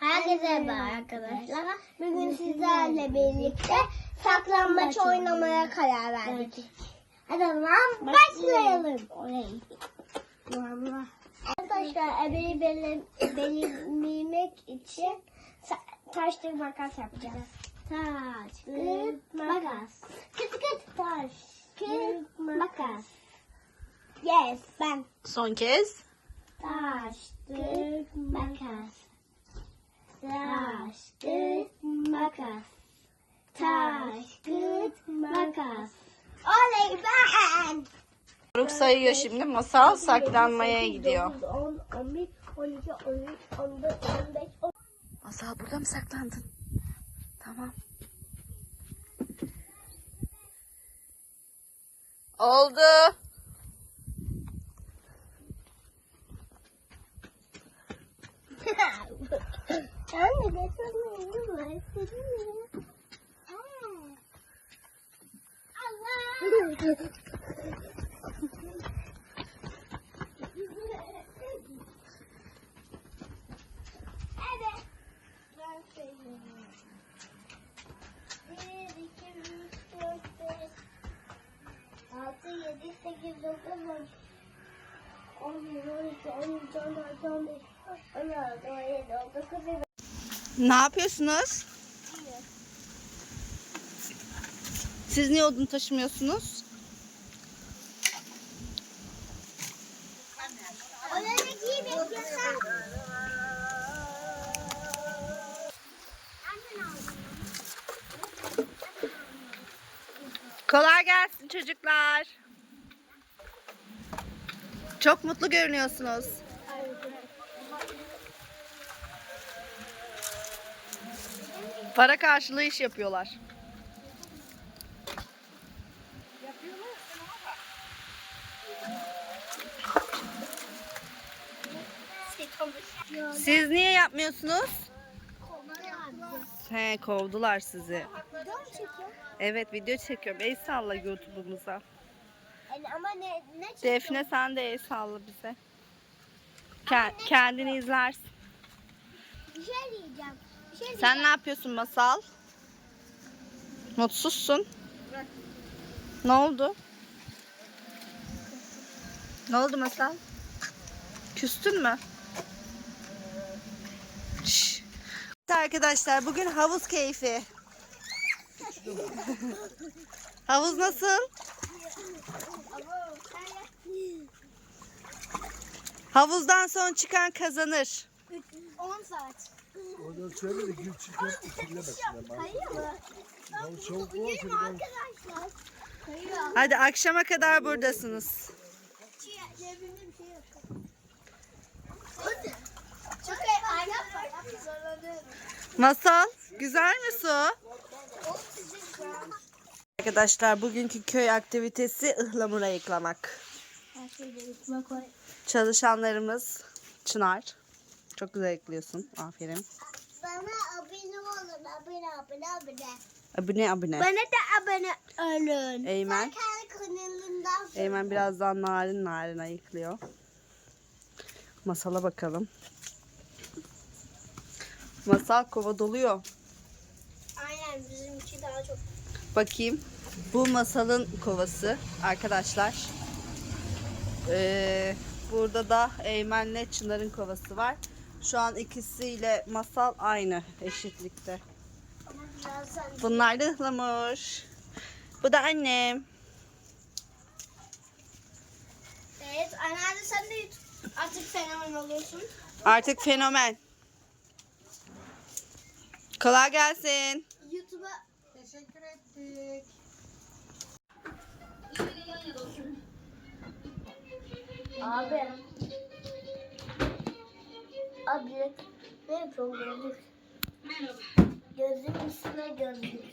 Herkese merhaba arkadaşlar. Bugün sizlerle birlikte saklambaç oynamaya karar verdik. Hadi o zaman başlayalım. Arkadaşlar ebeyi belim, belirlemek için taş makas yapacağız. Taş, kağıt, makas. Kıt kıt. Taş, kağıt, makas. Yes, ben. Son kez. Taş, kağıt, makas. Taş, kağıt, makas. Taş, kağıt, makas. Oley ben. Doruk sayıyor şimdi. Masal saklanmaya gidiyor. 10, 11, 12, 13, 14, 15, Masal burada mı saklandın? Tamam. Oldu. Anne de sanırım var. Allah! Ne yapıyorsunuz? Siz niye odun taşımıyorsunuz? Kolay gelsin çocuklar. Çok mutlu görünüyorsunuz. Para karşılığı iş yapıyorlar. Siz niye yapmıyorsunuz? He kovdular sizi. Evet video çekiyorum. El salla YouTube'umuza. Yani ama ne ne çekiyor? Defne sen de el salla bize. Ke- kendini izlersin. Bir şey diyeceğim. Şey Sen ne yapıyorsun Masal? Mutsuzsun. Ne oldu? Ne oldu Masal? Küstün mü? Şş. Arkadaşlar bugün havuz keyfi. havuz nasıl? Havuzdan son çıkan kazanır. 10 saat. Oradan söyle de gül çıkıp. Kayıyor mu? Ya soğuk Bugün olsun. mü arkadaşlar? Kayıyor. Hadi akşama kadar buradasınız. Cebimde bir şey yok. Hadi. Çok iyi. Yapma. Zorlanıyorum. Masal, güzel mi su? Arkadaşlar bugünkü köy aktivitesi ıhlamur ayıklamak. Her şeyde yutma koy. Çalışanlarımız Çınar. Çok güzel ayıklıyorsun. Aferin. Bana abone olun. Abone abone abone. Abone abone. Bana da abone olun. Eymen. Eymen birazdan narin narin ayıklıyor. Masala bakalım. Masal kova doluyor. Aynen bizimki daha çok. Bakayım. Bu masalın kovası arkadaşlar. Ee, burada da Eymen'le Çınar'ın kovası var. Şu an ikisiyle masal aynı eşitlikte. Birazdan. Bunlar da ıhlamur. Bu da annem. Evet anneanne sen de. Artık fenomen oluyorsun. Artık fenomen. Kolay gelsin. YouTube'a Teşekkür ettik. Abi. Abi ne yapıyorsun gözlük? Gözlük üstüne gözlük.